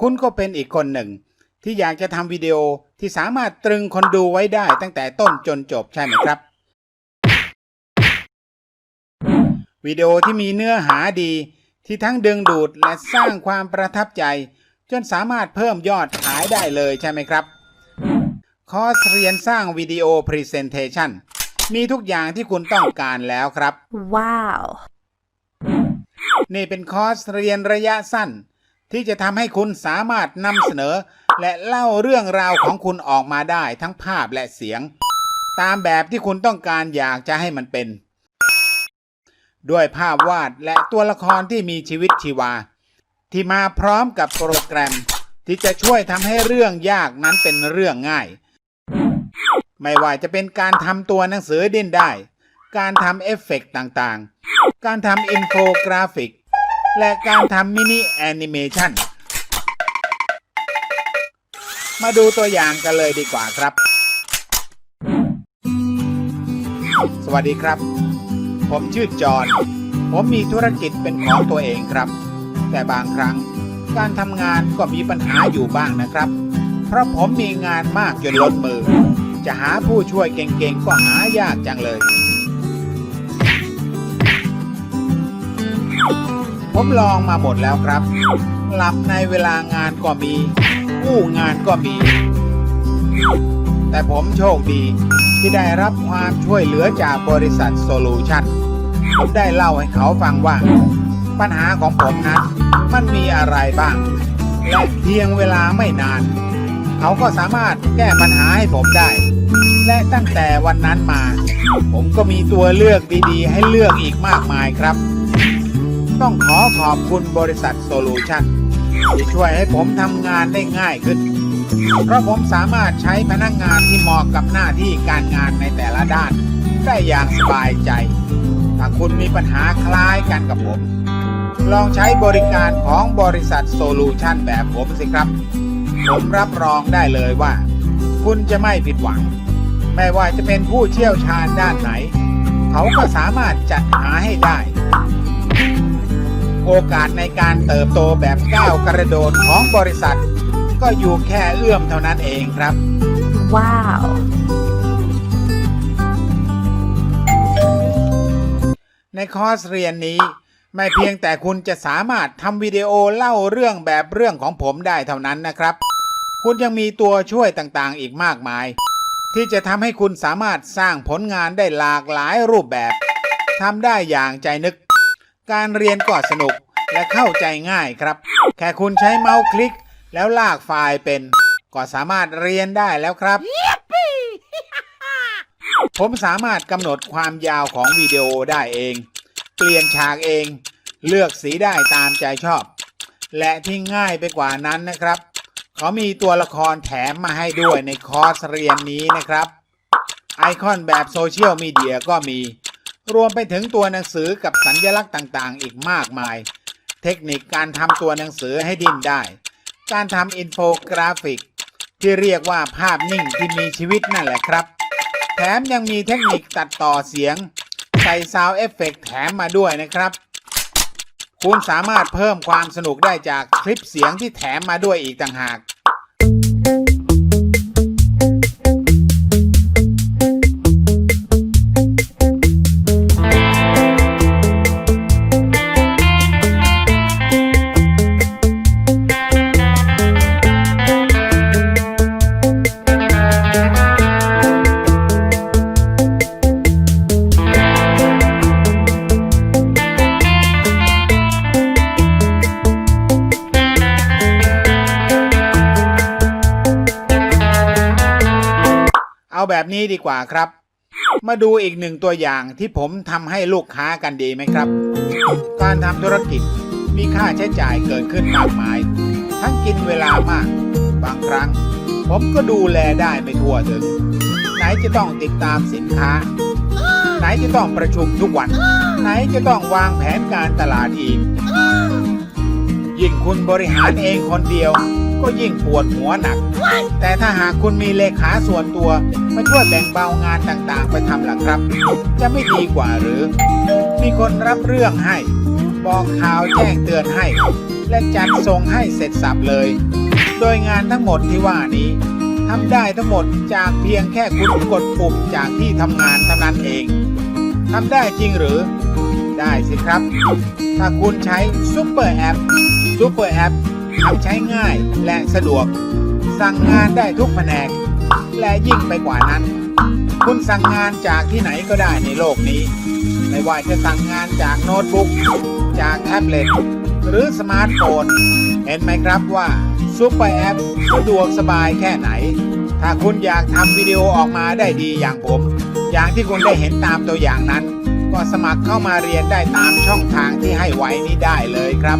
คุณก็เป็นอีกคนหนึ่ง ที่อยากจะทำวิดีโอที่สามารถตรึงคนดูไว้ได้ตั้งแต่ต้นจนจบใช่ไหมครับ วิดีโอที่มีเนื้อหาดีที่ทั้งดึงดูดและสร้างความประทับใจ จนสามารถเพิ่มยอดขายได้เลยใช่ไหมครับ คอร์สเรียนสร้างวิดีโอพรีเซนเทชันมีทุกอย่างที่คุณต้องการแล้วครับ Wow. นี่เป็นคอร์สเรียนระยะสั้น ที่จะทำให้คุณสามารถนำเสนอ และเล่าเรื่องราวของคุณออกมาได้ทั้งภาพและเสียง ตามแบบที่คุณต้องการอยากจะให้มันเป็น ด้วยภาพวาดและตัวละครที่มีชีวิตชีวา ที่มาพร้อมกับโปรแกรม ที่จะช่วยทำให้เรื่องยากนั้นเป็นเรื่องง่าย ไม่ว่าจะเป็นการทำตัวหนังสือดิ้นได้ การทำเอฟเฟกต์ต่างๆ การทำอินโฟกราฟิก และการทำมินิแอนิเมชันมาดูตัวอย่างกันเลยดีกว่าครับ สวัสดีครับ ผมชื่อจอห์นผมมีธุรกิจเป็นของตัวเองครับ แต่บางครั้งการทำงานก็มีปัญหาอยู่บ้างนะครับ เพราะผมมีงานมากจนล้นมือ จะหาผู้ช่วยเก่งๆ ก็หายากจังเลย ผมลองมาหมดแล้วครับ หลับในเวลางานก็มี กู้งานก็มี แต่ผมโชคดี ที่ได้รับความช่วยเหลือจากบริษัทโซลูชันผมได้เล่าให้เขาฟังว่า ปัญหาของผมนั้นมันมีอะไรบ้างและเพียงเวลาไม่นาน เขาก็สามารถแก้ปัญหาให้ผมได้ และตั้งแต่วันนั้นมา ผมก็มีตัวเลือกดีๆ ให้เลือกอีกมากมายครับ ต้องขอขอบคุณบริษัทโซลูชันที่ช่วยให้ผมทำงานได้ง่ายขึ้น เพราะผมสามารถใช้พนักงานที่เหมาะกับหน้าที่การงานในแต่ละด้าน ได้อย่างสบายใจ ถ้าคุณมีปัญหาคล้ายกันกับผม ลองใช้บริการของบริษัทโซลูชันแบบผมสิครับ ผมรับรองได้เลยว่า คุณจะไม่ผิดหวัง ไม่ว่าจะเป็นผู้เชี่ยวชาญด้านไหน เขาก็สามารถจัดหาให้ได้ โอกาสในการเติบโตแบบก้าวกระโดดของบริษัท ก็อยู่แค่เอื้อมเท่านั้นเองครับ Wow. ในคอร์สเรียนนี้ ไม่เพียงแต่คุณจะสามารถทำวิดีโอเล่าเรื่องแบบเรื่องของผมได้เท่านั้นนะครับ คุณยังมีตัวช่วยต่างๆอีกมากมาย ที่จะทำให้คุณสามารถสร้างผลงานได้หลากหลายรูปแบบทำได้อย่างใจนึก การเรียนก็สนุกและเข้าใจง่ายครับ แค่คุณใช้เมาส์คลิก แล้วลากไฟล์เป็น ก็สามารถเรียนได้แล้วครับ ผมสามารถกำหนดความยาวของวิดีโอได้เอง เปลี่ยนฉากเอง เลือกสีได้ตามใจชอบ และที่ง่ายไปกว่านั้นนะครับ เขามีตัวละครแถมมาให้ด้วยในคอร์สเรียนนี้นะครับ ไอคอนแบบโซเชียลมีเดียก็มี รวมไปถึงตัวหนังสือกับสัญลักษณ์ต่างๆ อีกมากมาย เทคนิคการทำตัวหนังสือให้ดิ้นได้ การทำอินโฟกราฟิก ที่เรียกว่าภาพนิ่งที่มีชีวิตนั่นแหละครับ แถมยังมีเทคนิคตัดต่อเสียง ใส่ซาวเอฟเฟกแถมมาด้วยนะครับ คุณสามารถเพิ่มความสนุกได้จากคลิปเสียงที่แถมมาด้วยอีกต่างหาก เอาแบบนี้ดีกว่าครับ มาดูอีกหนึ่งตัวอย่างที่ผมทำให้ลูกค้ากันดีไหมครับ การทำธุรกิจมีค่าใช้จ่ายเกิดขึ้นมากมาย ทั้งกินเวลามาก บางครั้ง ผมก็ดูแลได้ไม่ทั่วถึง ไหนจะต้องติดตามสินค้า ไหนจะต้องประชุมทุกวัน ไหนจะต้องวางแผนการตลาดอีก ยิ่งคุณบริหารเองคนเดียว ก็ยิ่งปวดหัวหนัก แต่ถ้าหากคุณมีเลขาส่วนตัวมาช่วยแบ่งเบางานต่างๆ ไปทำล่ะครับ จะไม่ดีกว่าหรือ มีคนรับเรื่องให้ บอกข่าวแจ้งเตือนให้ และจัดส่งให้เสร็จสับเลย โดยงานทั้งหมดที่ว่านี้ทำได้ทั้งหมดจากเพียงแค่คุณกดปุ่มจากที่ทำงานเท่านั้นเองทำได้จริงหรือ ได้สิครับ ถ้าคุณใช้ซูเปอร์แอปซูเปอร์แอป ทำใช้ง่ายและสะดวก สั่งงานได้ทุกแผนก และยิ่งไปกว่านั้น คุณสั่งงานจากที่ไหนก็ได้ในโลกนี้ ไม่ว่าจะสั่งงานจากโน้ตบุ๊ก จากแท็บเล็ต หรือสมาร์ทโฟน เห็นไหมครับว่าซูเปอร์แอปสะดวกสบายแค่ไหน ถ้าคุณอยากทำวิดีโอออกมาได้ดีอย่างผม อย่างที่คุณได้เห็นตามตัวอย่างนั้น ก็สมัครเข้ามาเรียนได้ตามช่องทางที่ให้ไว้นี้ได้เลยครับ